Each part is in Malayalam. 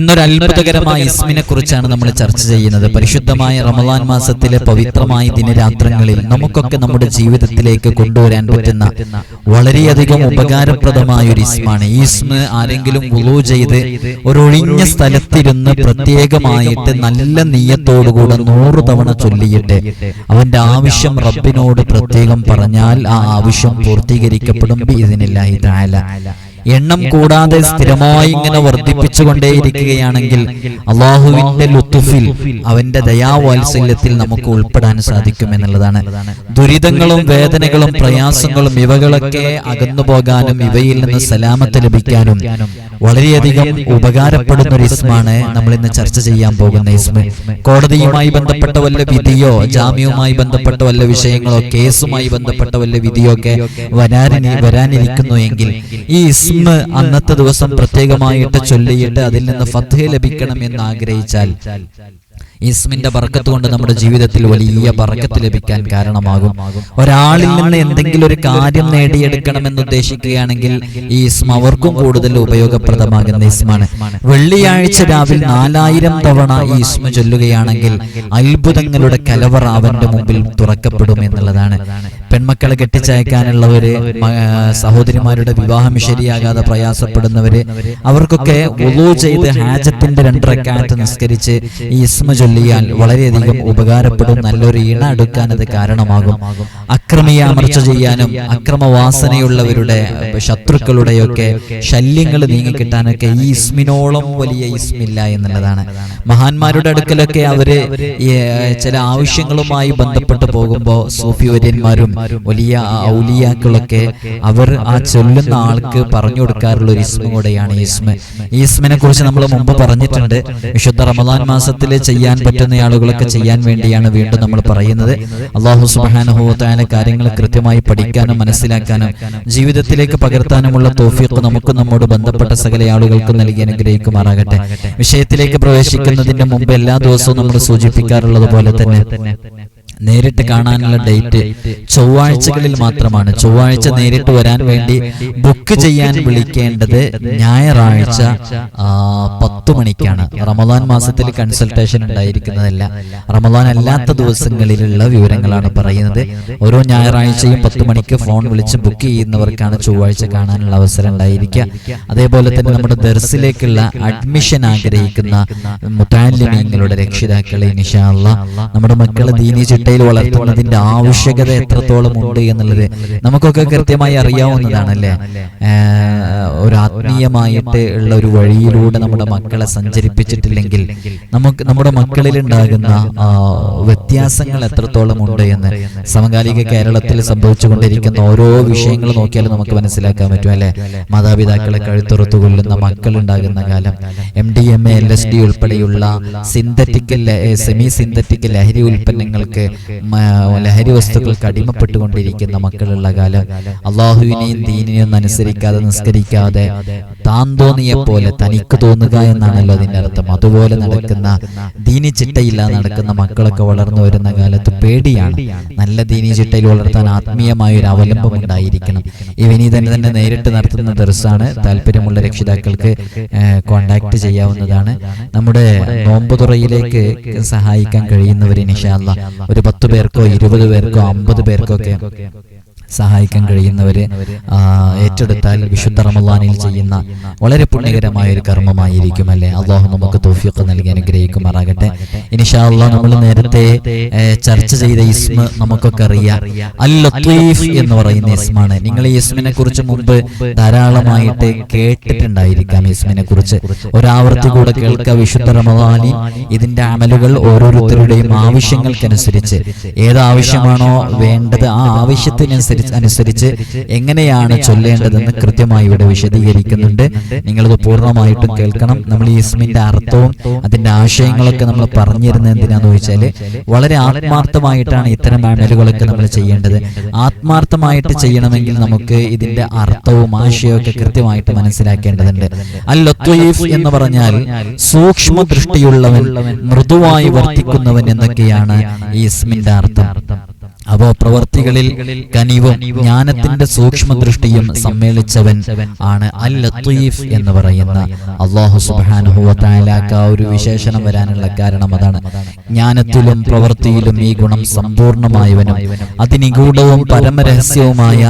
ഇന്നൊരു അത്ഭുതകരമായ ഇസ്മിനെ കുറിച്ചാണ് നമ്മൾ ചർച്ച ചെയ്യുന്നത്. പരിശുദ്ധമായ റമദാൻ മാസത്തിലെ പവിത്രമായ ദിനരാത്രങ്ങളിൽ നമുക്കൊക്കെ നമ്മുടെ ജീവിതത്തിലേക്ക് കൊണ്ടുവരാൻ പറ്റുന്ന വളരെയധികം ഉപകാരപ്രദമായ ഒരു ഇസ്മാണ്. ഈ ഇസ്മ ആരെങ്കിലും വുളു ചെയ്ത് ഒരൊഴിഞ്ഞ സ്ഥലത്തിരുന്ന് പ്രത്യേകമായിട്ട് നല്ല നീയത്തോടുകൂടെ നൂറ് തവണ ചൊല്ലിയിട്ട് അവന്റെ ആവശ്യം റബ്ബിനോട് പ്രത്യേകം പറഞ്ഞാൽ ആ ആവശ്യം പൂർത്തീകരിക്കപ്പെടും ഇതിനില്ലായി താല എണ്ണം കൂടാതെ സ്ഥിരമായി ഇങ്ങനെ വർദ്ധിപ്പിച്ചുകൊണ്ടേയിരിക്കുകയാണെങ്കിൽ അള്ളാഹുവിന്റെ ലുത്തുഫിൽ അവന്റെ ദയാവാത്സല്യത്തിൽ നമുക്ക് ഉൾപ്പെടാൻ സാധിക്കും എന്നുള്ളതാണ്. ദുരിതങ്ങളും വേദനകളും പ്രയാസങ്ങളും ഇവകളൊക്കെ അകന്നു പോകാനും ഇവയിൽ നിന്ന് സലാമത്ത് ലഭിക്കാനും വളരെയധികം ഉപകാരപ്പെടുന്ന ഒരു ഇസ്മാണ് നമ്മൾ ഇന്ന് ചർച്ച ചെയ്യാൻ പോകുന്ന ഇസ്മ. കോടതിയുമായി ബന്ധപ്പെട്ട വല്ല വിധിയോ ജാമ്യവുമായി ബന്ധപ്പെട്ട വല്ല വിഷയങ്ങളോ കേസുമായി ബന്ധപ്പെട്ട വല്ല വിധിയോ ഒക്കെ വരാനി വരാനിരിക്കുന്നു എങ്കിൽ ഈ ഇസ്മ അന്നത്തെ ദിവസം പ്രത്യേകമായിട്ട് ചൊല്ലിയിട്ട് അതിൽ നിന്ന് ഫത്ത് ലഭിക്കണം എന്ന് ആഗ്രഹിച്ചാൽ ഇസ്മിന്റെ ബർക്കത്ത് കൊണ്ട് നമ്മുടെ ജീവിതത്തിൽ വലിയ ബർക്കത്ത് ലഭിക്കാൻ കാരണമാകും. ഒരാളിൽ നിന്ന് എന്തെങ്കിലും ഒരു കാര്യം നേടിയെടുക്കണമെന്ന് ഉദ്ദേശിക്കുകയാണെങ്കിൽ ഈ ഇസ്മ അവർക്കും കൂടുതൽ ഉപയോഗപ്രദമാകുന്ന ഇസ്മാണ് വെള്ളിയാഴ്ച രാവിലെ നാലായിരം തവണ ഈ ഇസ്മ ചൊല്ലുകയാണെങ്കിൽ അത്ഭുതങ്ങളുടെ കലവറ അവന്റെ മുമ്പിൽ തുറക്കപ്പെടും എന്നുള്ളതാണ്. പെൺമക്കളെ കെട്ടിച്ചയക്കാനുള്ളവര് സഹോദരിമാരുടെ വിവാഹം ശരിയാകാതെ പ്രയാസപ്പെടുന്നവര് അവർക്കൊക്കെ വുളു ചെയ്ത് ഹാജത്തിന്റെ രണ്ടരക്കാലത്ത് നിസ്കരിച്ച് ഈ ഇസ്മ ചൊല്ലിയാൽ വളരെയധികം ഉപകാരപ്പെടും നല്ലൊരു ഇണ എടുക്കാൻ അത് കാരണമാകും. അക്രമിയെ അമർച്ച ചെയ്യാനും അക്രമവാസനയുള്ളവരുടെ ശത്രുക്കളുടെയൊക്കെ ശല്യങ്ങൾ നീങ്ങിക്കിട്ടാനൊക്കെ ഈ ഇസ്മിനോളം വലിയ ഇസ്മില്ല എന്നുള്ളതാണ്. മഹാന്മാരുടെ അടുക്കലൊക്കെ അവർ ചില ആവശ്യങ്ങളുമായി ബന്ധപ്പെട്ട് പോകുമ്പോൾ സൂഫി വര്യന്മാരും വലിയ ഔലിയാക്കളൊക്കെ അവർ ആ ചൊല്ലുന്ന ആൾക്ക് പറഞ്ഞു കൊടുക്കാറുള്ള ഒരു ഇസ്മ കൂടെയാണ് ഈ ഇസ്മ. ഈ ഇസ്മിനെ കുറിച്ച് നമ്മൾ മുമ്പ് പറഞ്ഞിട്ടുണ്ട്. വിശുദ്ധ റമദാൻ മാസത്തിൽ ചെയ്യാൻ പറ്റുന്ന ആളുകളൊക്കെ ചെയ്യാൻ വേണ്ടിയാണ് വീണ്ടും നമ്മൾ പറയുന്നത്. അള്ളാഹു സുബാനുഭവത്തായ കാര്യങ്ങൾ കൃത്യമായി പഠിക്കാനും മനസ്സിലാക്കാനും ജീവിതത്തിലേക്ക് പകർത്താനുമുള്ള തോഫിയൊക്കെ നമുക്ക് നമ്മോട് ബന്ധപ്പെട്ട സകല ആളുകൾക്കും നൽകി അനുഗ്രഹിക്കുമാറാകട്ടെ. വിഷയത്തിലേക്ക് പ്രവേശിക്കുന്നതിന്റെ മുമ്പ് എല്ലാ ദിവസവും നമ്മൾ സൂചിപ്പിക്കാറുള്ളത് പോലെ തന്നെ നേരിട്ട് കാണാനുള്ള ഡേറ്റ് ചൊവ്വാഴ്ചകളിൽ മാത്രമാണ്. ചൊവ്വാഴ്ച നേരിട്ട് വരാൻ വേണ്ടി ബുക്ക് ചെയ്യാൻ വിളിക്കേണ്ടത് ഞായറാഴ്ച പത്തു മണിക്കാണ്. റമദാൻ മാസത്തിൽ കൺസൾട്ടേഷൻ ഉണ്ടായിരിക്കുന്നതല്ല. റമദാൻ അല്ലാത്ത ദിവസങ്ങളിലുള്ള വിവരങ്ങളാണ് പറയുന്നത്. ഓരോ ഞായറാഴ്ചയും പത്ത് മണിക്ക് ഫോൺ വിളിച്ച് ബുക്ക് ചെയ്യുന്നവർക്കാണ് ചൊവ്വാഴ്ച കാണാനുള്ള അവസരം ഉണ്ടായിരിക്കുക. അതേപോലെ തന്നെ നമ്മുടെ ദർസിലേക്കുള്ള അഡ്മിഷൻ ആഗ്രഹിക്കുന്ന മുത്താലിമീങ്ങളുടെ രക്ഷിതാക്കളെ നിഷാല്ല നമ്മുടെ മക്കളെ ദീനി ചിട്ടയിൽ വളർത്തുന്നതിന്റെ ആവശ്യകത എത്രത്തോളം ഉണ്ട് എന്നുള്ളത് നമുക്കൊക്കെ കൃത്യമായി അറിയാവുന്നതാണല്ലേ? ഒരു ആത്മീയമായിട്ട് ഉള്ള ഒരു വഴിയിലൂടെ നമ്മുടെ മക്കളെ സഞ്ചരിപ്പിച്ചിട്ടില്ലെങ്കിൽ നമുക്ക് നമ്മുടെ മക്കളിൽ ഉണ്ടാകുന്ന വ്യത്യാസങ്ങൾ എത്രത്തോളം ഉണ്ട് എന്ന് സമകാലിക കേരളത്തിൽ സംഭവിച്ചുകൊണ്ടിരിക്കുന്ന ഓരോ വിഷയങ്ങൾ നോക്കിയാലും നമുക്ക് മനസ്സിലാക്കാൻ പറ്റും അല്ലെ? മാതാപിതാക്കളെ കഴുത്തുറത്തു കൊല്ലുന്ന മക്കൾ ഉണ്ടാകുന്ന കാലം. M D M A L S D ഉൾപ്പെടെയുള്ള സിന്തറ്റിക്കൽ സെമി സിന്തറ്റിക് ലഹരി ഉൽപ്പന്നങ്ങൾക്ക് ലഹരി വസ്തുക്കൾക്ക് അടിമപ്പെട്ടുകൊണ്ടിരിക്കുന്ന മക്കളുള്ള കാലം അള്ളാഹുവിനെയും ദീനിനെയും അനുസരിക്കാതെ നിസ്കരിക്കാതെ താൻ തോന്നിയ പോലെ തനിക്ക് തോന്നുക എന്നാണല്ലോ അതിന്റെ അർത്ഥം. അതുപോലെ നടക്കുന്ന ദീനി ചിട്ടയില്ല നടക്കുന്ന മക്കളൊക്കെ വളർന്നു വരുന്ന കാലത്ത് പേടിയാണ്. നല്ല ദീനി ചിട്ടയിൽ വളർത്താൻ ആത്മീയമായ ഒരു അവലംബം ഉണ്ടായിരിക്കണം. ഇവനി തന്നെ തന്നെ നേരിട്ട് നടത്തുന്ന ദർസാണ് താല്പര്യമുള്ള രക്ഷിതാക്കൾക്ക് കോണ്ടാക്ട് ചെയ്യാവുന്നതാണ്. നമ്മുടെ നോമ്പ് തുറയിലേക്ക് സഹായിക്കാൻ കഴിയുന്നവരെ നിഷാല്ല ഒരു പത്ത് പേർക്കോ ഇരുപത് പേർക്കോ അമ്പത് പേർക്കോ ഒക്കെ. സഹായിക്കാൻ കഴിയുന്നവരെ ഏറ്റെടുത്താൽ വിശുദ്ധ റമദാനിൽ ചെയ്യുന്ന വളരെ പുണ്യകരമായ ഒരു കർമ്മമായിരിക്കും അല്ലേ? അള്ളാഹു നമുക്ക് തോഫിയൊക്കെ നൽകി അനുഗ്രഹിക്കുമാറാകട്ടെ. ഇനിഷാ അള്ളാഹ് നമ്മൾ നേരത്തെ ചർച്ച ചെയ്ത ഇസ്മ നമുക്കൊക്കെ അറിയാം. അൽ ലത്തീഫ് എന്ന് പറയുന്ന ഇസ്മാണ്. നിങ്ങൾ ഈ ഇസ്മിനെ കുറിച്ച് മുമ്പ് ധാരാളമായിട്ട് കേട്ടിട്ടുണ്ടായിരിക്കാം ഇസ്മിനെ കുറിച്ച്. ഒരാവർത്തി കൂടെ കേൾക്കുക വിശുദ്ധ റമദാനി. ഇതിന്റെ അമലുകൾ ഓരോരുത്തരുടെയും ആവശ്യങ്ങൾക്കനുസരിച്ച്. ഏത് ആവശ്യമാണോ വേണ്ടത് ആ ആവശ്യത്തിനനുസരിച്ച് അനുസരിച്ച് എങ്ങനെയാണ് ചൊല്ലേണ്ടതെന്ന് കൃത്യമായി ഇവിടെ വിശദീകരിക്കുന്നുണ്ട്. നിങ്ങളത് പൂർണമായിട്ടും കേൾക്കണം. നമ്മൾ ഈ ഇസ്മിന്റെ അർത്ഥവും അതിന്റെ ആശയങ്ങളൊക്കെ നമ്മൾ പറഞ്ഞിരുന്നത് എന്തിനാന്ന് ചോദിച്ചാൽ വളരെ ആത്മാർത്ഥമായിട്ടാണ് ഇത്തരം ബാനലുകളൊക്കെ നമ്മൾ ചെയ്യേണ്ടത്. ആത്മാർത്ഥമായിട്ട് ചെയ്യണമെങ്കിൽ നമുക്ക് ഇതിന്റെ അർത്ഥവും ആശയവും കൃത്യമായിട്ട് മനസ്സിലാക്കേണ്ടതുണ്ട്. അൽ ലത്തീഫ് എന്ന് പറഞ്ഞാൽ സൂക്ഷ്മ ദൃഷ്ടിയുള്ളവൻ മൃദുവായി വർത്തിക്കുന്നവൻ എന്നൊക്കെയാണ് ഈ ഇസ്മിന്റെ അർത്ഥം. അപ്പോ പ്രവർത്തികളിൽ കനിവും ജ്ഞാനത്തിന്റെ സൂക്ഷ്മ ദൃഷ്ടിയും സമ്മേളിച്ചവൻ ആണ് അൽ ലത്തീഫ് എന്ന് പറയുന്ന അള്ളാഹു സുബാനുഹുവത്തായാലാക്ക ഒരു വിശേഷണം വരാനുള്ള കാരണം അതാണ്. ജ്ഞാനത്തിലും പ്രവൃത്തിയിലും ഈ ഗുണം സമ്പൂർണമായവനും അതിനിഗൂഢവും പരമരഹസ്യവുമായ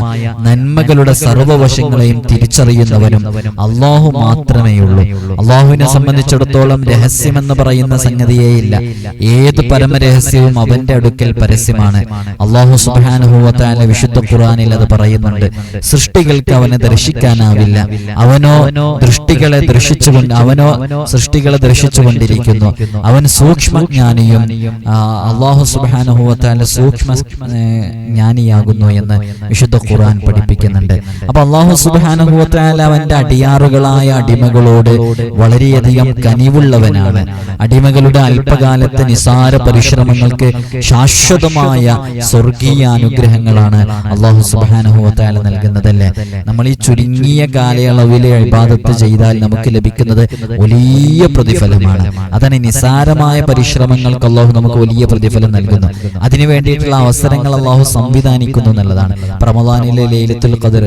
നന്മകളുടെ സർവവശങ്ങളെയും തിരിച്ചറിയുന്നവനും അള്ളാഹു മാത്രമേയുള്ളൂ. അള്ളാഹുവിനെ സംബന്ധിച്ചിടത്തോളം രഹസ്യമെന്ന് പറയുന്ന സംഗതിയേയില്ല ഏത് പരമരഹസ്യവും അവന്റെ അടുക്കൽ പരസ്യമാണ്. അള്ളാഹു സുബാനുഭവത്താല വിശുദ്ധ ഖുറാനിൽ അത് പറയുന്നുണ്ട്. സൃഷ്ടികൾക്ക് അവനെ ദർശിക്കാനാവില്ല. അവനോ ദൃഷ്ടികളെ ദർശിച്ചുകൊണ്ട് അവനോ സൃഷ്ടികളെ ദർശിച്ചുകൊണ്ടിരിക്കുന്നു. അവൻ സൂക്ഷ്മജ്ഞാനിയും അള്ളാഹു സുബാനുഭവത്താല സൂക്ഷ്മ ജ്ഞാനിയാകുന്നു എന്ന് വിശുദ്ധ ഖുറാൻ പഠിപ്പിക്കുന്നുണ്ട്. അപ്പൊ അള്ളാഹു സുബാനുഭവത്താല അവന്റെ അടിയാറുകളായ അടിമകളോട് വളരെയധികം കനിവുള്ളവനാണ്. അടിമകളുടെ അല്പകാലത്തെ നിസാര പരിശ്രമങ്ങൾക്ക് ശാശ്വതമായ സ്വർഗീയ അനുഗ്രഹങ്ങളാണ് അള്ളാഹു സുബാനുഭവത്താല നൽകുന്നതല്ലേ? നമ്മൾ ഈ ചുരുങ്ങിയ കാലയളവിലെ ഇബാദത്ത് ചെയ്താൽ നമുക്ക് ലഭിക്കുന്നത് വലിയ പ്രതിഫലമാണ്. അതാണ് നിസാരമായ പരിശ്രമങ്ങൾക്ക് അള്ളാഹു നമുക്ക് വലിയ പ്രതിഫലം നൽകുന്നു. അതിനു വേണ്ടിയിട്ടുള്ള അവസരങ്ങൾ അള്ളാഹു സംവിധാനിക്കുന്നു എന്നുള്ളതാണ്. പ്രമദാനിലെ ലൈലത്തുൽ കതിർ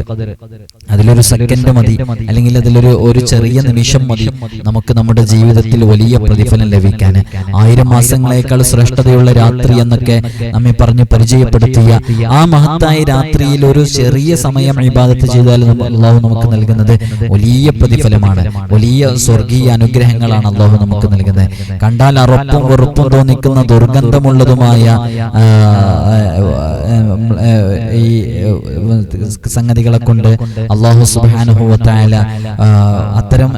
അതിലൊരു സെക്കൻഡ് മതി അല്ലെങ്കിൽ അതിലൊരു ഒരു ചെറിയ നിമിഷം മതി നമുക്ക് നമ്മുടെ ജീവിതത്തിൽ വലിയ പ്രതിഫലം ലഭിക്കാൻ. ആയിരം മാസങ്ങളെക്കാൾ ശ്രേഷ്ഠതയുള്ള രാത്രി എന്നൊക്കെ നമ്മെ പറഞ്ഞ് പരിചയപ്പെടുത്തിയ ആ മഹത്തായ രാത്രിയിൽ ഒരു ചെറിയ സമയം ഇബാദത്ത് ചെയ്താൽ അള്ളാഹു നമുക്ക് നൽകുന്നത് വലിയ പ്രതിഫലമാണ്. വലിയ സ്വർഗീയ അനുഗ്രഹങ്ങളാണ് അള്ളാഹു നമുക്ക് നൽകുന്നത്. കണ്ടാൽ അറപ്പും വെറുപ്പും തോന്നിക്കുന്ന ദുർഗന്ധമുള്ളതുമായ ഈ സംഗതികളെ കൊണ്ട് അള്ളാഹു സുബാനുഭവത്തായ അത്തരം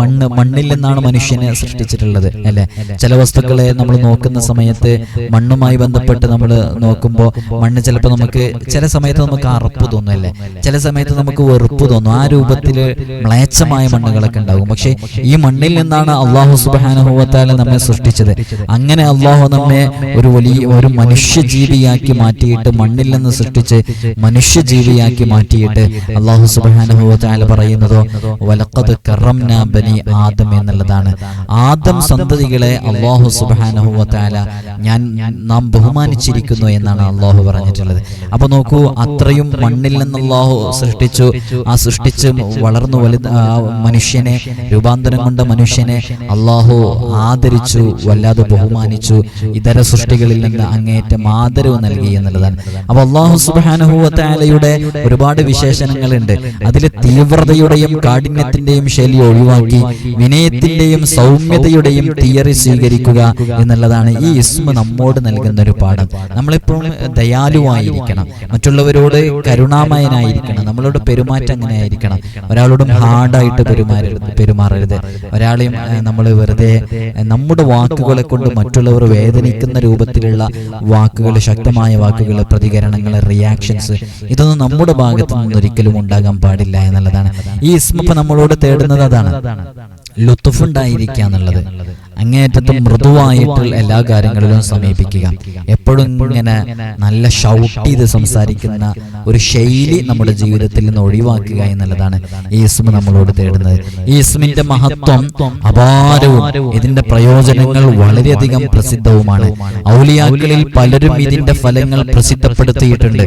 മണ്ണ് മണ്ണിൽ നിന്നാണ് മനുഷ്യനെ സൃഷ്ടിച്ചിട്ടുള്ളത് അല്ലെ? ചില വസ്തുക്കളെ നമ്മൾ നോക്കുന്ന സമയത്ത് മണ്ണുമായി ബന്ധപ്പെട്ട് നമ്മൾ നോക്കുമ്പോൾ മണ്ണ് ചിലപ്പോൾ നമുക്ക് ചില സമയത്ത് നമുക്ക് അറുപ്പ് തോന്നും അല്ലേ ചില സമയത്ത് നമുക്ക് വെറുപ്പ് തോന്നും. ആ രൂപത്തിൽ മ്ലേച്ഛമായ മണ്ണുകളൊക്കെ ഉണ്ടാകും. പക്ഷേ ഈ മണ്ണിൽ നിന്നാണ് അള്ളാഹു സുബാനുഭവത്താല നമ്മെ സൃഷ്ടിച്ചത്. അങ്ങനെ അള്ളാഹു നമ്മെ ഒരു വലിയ ഒരു മനുഷ്യജീവിയാക്കി മാറ്റിയിട്ട് മണ്ണിൽ നിന്ന് സൃഷ്ടിച്ച് മനുഷ്യജീവിയാക്കി മാറ്റിയിട്ട് അള്ളാഹു സുബാനുഭവത്താല പറയുന്നതോ വലക്കത് കറംനാബനി ആദം എന്നുള്ളതാണ്. ആദം സന്തതികളെ അള്ളാഹു സുബാനുഭവത്താല ഞാൻ നാം ബഹുമാനിച്ചിരിക്കുന്നു എന്നാണ് അള്ളാഹു പറഞ്ഞിട്ടുള്ളത്. അപ്പൊ നോക്കൂ അത്രയും മണ്ണിൽ നിന്ന് അള്ളാഹു സൃഷ്ടിച്ചു. ആ സൃഷ്ടിച്ച് വളർന്നു വലുത് മനുഷ്യനെ രൂപാന്തരം കൊണ്ട മനുഷ്യനെ അള്ളാഹു ആദരിച്ചു വല്ലാതെ ബഹുമാനിച്ചു ഇതര സൃഷ്ടികളിൽ നിന്ന് അങ്ങേയറ്റം ആദരവ് നൽകി എന്നുള്ളതാണ്. അപ്പൊ അള്ളാഹു സുബാനുഭൂവത്താലയുടെ ഒരുപാട് വിശേഷണങ്ങളുണ്ട്. അതിലെ തീവ്രതയുടെയും കാഠിന്യത്തിന്റെയും ശൈലി ഒഴിവാക്കി വിനയത്തിന്റെയും സൗമ്യതയുടെയും തിയറി സ്വീകരിക്കുക എന്നുള്ളതാണ് ഈ ഇസ്മ നമ്മോട് നൽകുന്ന ഒരു പാഠം. നമ്മളെപ്പോഴും ദയാലുവായിരിക്കണം. മറ്റുള്ളവരോട് കരുണാമയനായിരിക്കണം. നമ്മളോട് പെരുമാറ്റം അങ്ങനെ ആയിരിക്കണം ഒരാളോടും ഹാർഡായിട്ട് പെരുമാറരുത് പെരുമാറരുത്. ഒരാളെയും നമ്മൾ വെറുതെ നമ്മുടെ വാക്കുകളെ കൊണ്ട് മറ്റുള്ളവർ വേദനിക്കുന്ന രൂപത്തിലുള്ള വാക്കുകൾ ശക്തമായ വാക്കുകൾ പ്രതികരണങ്ങൾ റിയാക്ഷൻസ് ഇതൊന്നും നമ്മുടെ ഭാഗത്തു നിന്ന് ഒരിക്കലും ഉണ്ടാകാൻ പാടില്ല എന്നുള്ളതാണ്. ഈ ഇസ്മപ്പ നമ്മളോട് തേടുന്നത് അതാണ്. ലുത്തുഫുണ്ടായിരിക്കുക എന്നുള്ളത്. അങ്ങേയറ്റത്തും മൃദുവായിട്ട് എല്ലാ കാര്യങ്ങളിലും സമീപിക്കുക. എപ്പോഴും ഇങ്ങനെ നല്ല ഷൗട്ട് ചെയ്ത് സംസാരിക്കുന്ന ഒരു ശൈലി നമ്മുടെ ജീവിതത്തിൽ നിന്ന് ഒഴിവാക്കുക എന്നുള്ളതാണ് ഈ ഇസ്മ നമ്മളോട് തേടുന്നത്. ഈ ഇസ്മിന്റെ മഹത്വം അപാരവും ഇതിന്റെ പ്രയോജനങ്ങൾ വളരെയധികം പ്രസിദ്ധവുമാണ്. ഔലിയാക്കളിൽ പലരും ഇതിന്റെ ഫലങ്ങൾ പ്രസിദ്ധപ്പെടുത്തിയിട്ടുണ്ട്.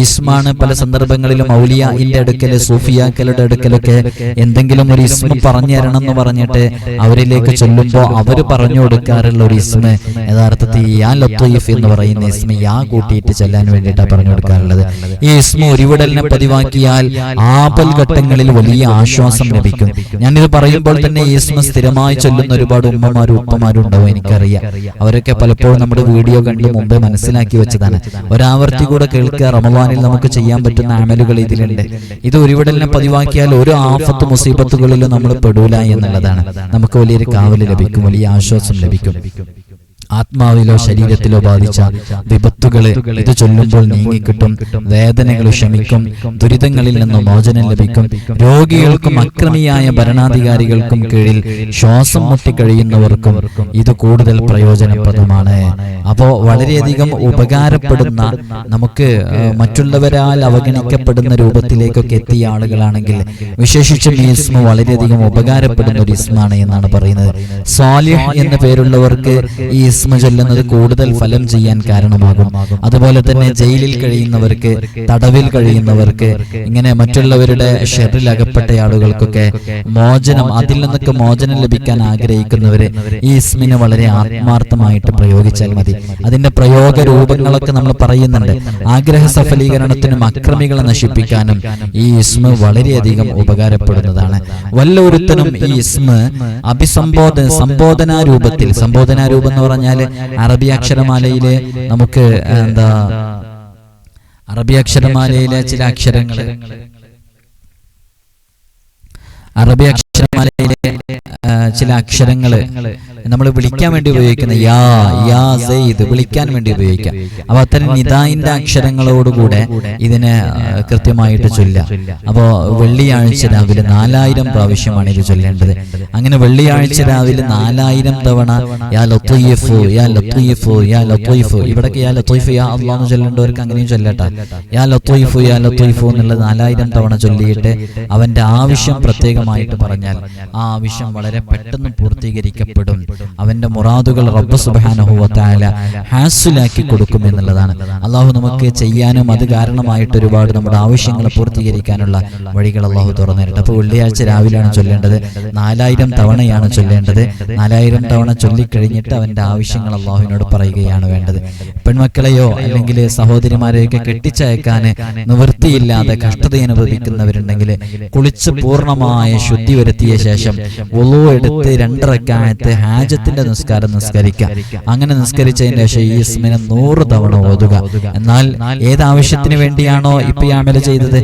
ഈസ്മാണ് പല സന്ദർഭങ്ങളിലും ഔലിയാന്റെ അടുക്കൽ സൂഫിയാക്കളുടെ അടുക്കലൊക്കെ എന്തെങ്കിലും ഒരു ഇസ്മ പറഞ്ഞു തരണം എന്ന് പറഞ്ഞിട്ട് അവരിലേക്ക് ചൊല്ലുമ്പോൾ പറഞ്ഞു കൊടുക്കാറുള്ള ഒരു ഇസ്മ. യഥാർത്ഥത്തിൽ യാ ലത്തീഫ് എന്ന് പറയുന്ന ഇസ്മ യാ കൂട്ടിയിട്ട് ചെല്ലാൻ വേണ്ടിയിട്ടാണ് പറഞ്ഞു കൊടുക്കാറുള്ളത്. ഈ ഇസ്മ ഒരുവിടലിനെ പതിവാക്കിയാൽ ആപൽ ഘട്ടങ്ങളിൽ വലിയ ആശ്വാസം ലഭിക്കും. ഞാനിത് പറയുമ്പോൾ തന്നെ ഈ ഇസ്മ സ്ഥിരമായി ചൊല്ലുന്ന ഒരുപാട് ഉമ്മമാരും ഉപ്പമാരും ഉണ്ടാവും എനിക്കറിയാം. അവരൊക്കെ പലപ്പോഴും നമ്മുടെ വീഡിയോ കണ്ട് മുമ്പേ മനസ്സിലാക്കി വെച്ചതാണ്. ഒരാവർത്തി കൂടെ കേൾക്കുക റമവാനിൽ നമുക്ക് ചെയ്യാൻ പറ്റുന്ന അമലുകൾ ഇതിലുണ്ട്. ഇത് ഒരുവിടലിനെ പതിവാക്കിയാൽ ഒരു ആഫത്ത് മുസീബത്തുകളിലും നമ്മൾ പെടൂല എന്നുള്ളതാണ്. നമുക്ക് വലിയൊരു കാവൽ ലഭിക്കും വലിയ ആശ്വാസം ലഭിക്കും ആത്മാവിലോ ശരീരത്തിലോ ബാധിച്ച വിപത്തുകളെ ഇത് ചൊല്ലുമ്പോൾ നീങ്ങിക്കിട്ടും വേദനകൾ ക്ഷമിക്കും ദുരിതങ്ങളിൽ നിന്ന് മോചനം ലഭിക്കും. രോഗികൾക്കും അക്രമിയായ ഭരണാധികാരികൾക്കും കീഴിൽ ശ്വാസം മുട്ടിക്കഴിയുന്നവർക്കും ഇത് കൂടുതൽ പ്രയോജനപ്രദമാണ്. അപ്പോ വളരെയധികം ഉപകാരപ്പെടുന്ന നമുക്ക് മറ്റുള്ളവരാൽ അവഗണിക്കപ്പെടുന്ന രൂപത്തിലേക്കൊക്കെ എത്തിയ ആളുകളാണെങ്കിൽ വിശേഷിച്ചും ഈ ഇസ്മ വളരെയധികം ഉപകാരപ്പെടുന്ന ഒരു ഇസ്മാണ് എന്നാണ് പറയുന്നത്. സ്വാലിഹ് എന്ന പേരുള്ളവർക്ക് ഈ ഇസ്മ ചൊല്ലുന്നത് കൂടുതൽ ഫലം ചെയ്യാൻ കാരണമാകും. അതുപോലെ തന്നെ ജയിലിൽ കഴിയുന്നവർക്ക് തടവിൽ കഴിയുന്നവർക്ക് ഇങ്ങനെ മറ്റുള്ളവരുടെ ഷെറിൽ അകപ്പെട്ട ആളുകൾക്കൊക്കെ മോചനം അതിൽ നിന്നൊക്കെ മോചനം ലഭിക്കാൻ ആഗ്രഹിക്കുന്നവര് ഈ ഇസ്മിനെ വളരെ ആത്മാർത്ഥമായിട്ട് പ്രയോഗിച്ചാൽ മതി. അതിന്റെ പ്രയോഗ രൂപങ്ങളൊക്കെ നമ്മൾ പറയുന്നുണ്ട്. ആഗ്രഹ സഫലീകരണത്തിനും അക്രമികളെ നശിപ്പിക്കാനും ഈ ഇസ്മ വളരെയധികം ഉപകാരപ്പെടുന്നതാണ്. വല്ലൊരുത്തനും ഈ ഇസ്മ അഭിസംബോധന സംബോധനാ രൂപത്തിൽ സംബോധനാ രൂപം എന്ന് പറഞ്ഞാൽ അറബി അക്ഷരമാലയിലെ നമുക്ക് എന്താ അറബി അക്ഷരമാലയിലെ ചില അക്ഷരങ്ങൾ അറബി അക്ഷരമാലയിലെ ചില അക്ഷരങ്ങൾ നമ്മൾ വിളിക്കാൻ വേണ്ടി ഉപയോഗിക്കുന്ന യാ യാ സെയ്ദ് വിളിക്കാൻ വേണ്ടി ഉപയോഗിക്കാം. അപ്പൊ അത്തരം നിതായിന്റെ അക്ഷരങ്ങളോടുകൂടെ ഇതിനെ കൃത്യമായിട്ട് ചൊല്ലാം അപ്പോ വെള്ളിയാഴ്ച രാവിലെ നാലായിരം പ്രാവശ്യമാണ് ഇത് ചൊല്ലേണ്ടത്. അങ്ങനെ വെള്ളിയാഴ്ച രാവിലെ നാലായിരം തവണ യാ ലത്തീഫു യാ ലത്തീഫു യാ ലത്തീഫു ഇവിടൊക്കെ യാ ലത്തീഫ് യാ അള്ളാന്ന് ചൊല്ലേണ്ടവർക്ക് അങ്ങനെയും ചൊല്ലട്ടെ. യാ ലത്തീഫു യാ ലത്തീഫു എന്നുള്ളത് നാലായിരം തവണ ചൊല്ലിയിട്ട് അവന്റെ ആവശ്യം പ്രത്യേകമായിട്ട് പറഞ്ഞാൽ ആ ആവശ്യം വളരെ പെട്ടെന്ന് പൂർത്തീകരിക്കപ്പെടും. അവന്റെ മുറാദുകൾ റബ്ബ് സുബാനഹുവത്തായ ഹാസുലാക്കി കൊടുക്കും എന്നുള്ളതാണ്. അള്ളാഹു നമുക്ക് ചെയ്യാനും അത് കാരണമായിട്ട് ഒരുപാട് നമ്മുടെ ആവശ്യങ്ങൾ പൂർത്തീകരിക്കാനുള്ള വഴികൾ അള്ളാഹു തുറന്നിട്ടുണ്ട് അപ്പോൾ വെള്ളിയാഴ്ച രാവിലെയാണ് ചൊല്ലേണ്ടത്. നാലായിരം തവണയാണ് ചൊല്ലേണ്ടത്. നാലായിരം തവണ ചൊല്ലിക്കഴിഞ്ഞിട്ട് അവന്റെ ആവശ്യങ്ങൾ അള്ളാഹുവിനോട് പറയുകയാണ് വേണ്ടത്. പെൺമക്കളെയോ അല്ലെങ്കിൽ സഹോദരിമാരെയൊക്കെ കെട്ടിച്ചയക്കാൻ നിവൃത്തിയില്ലാതെ കഷ്ടത അനുഭവിക്കുന്നവരുണ്ടെങ്കിൽ കുളിച്ച് പൂർണമായ ശുദ്ധി വരുത്തിയ ശേഷം ഒളു എടുത്ത് രണ്ടറക്കായത്ത് ഹാജത്തിന്റെ നിസ്കാരം നിസ്കരിക്കുക. അങ്ങനെ നിസ്കരിച്ചതിന് ശേഷം ഈ ഇസ്മിനെ നൂറ് തവണ ഓതുക. എന്നാൽ ഏത് ആവശ്യത്തിന് വേണ്ടിയാണോ ഇപ്പൊ ഈ അമല ചെയ്തത്?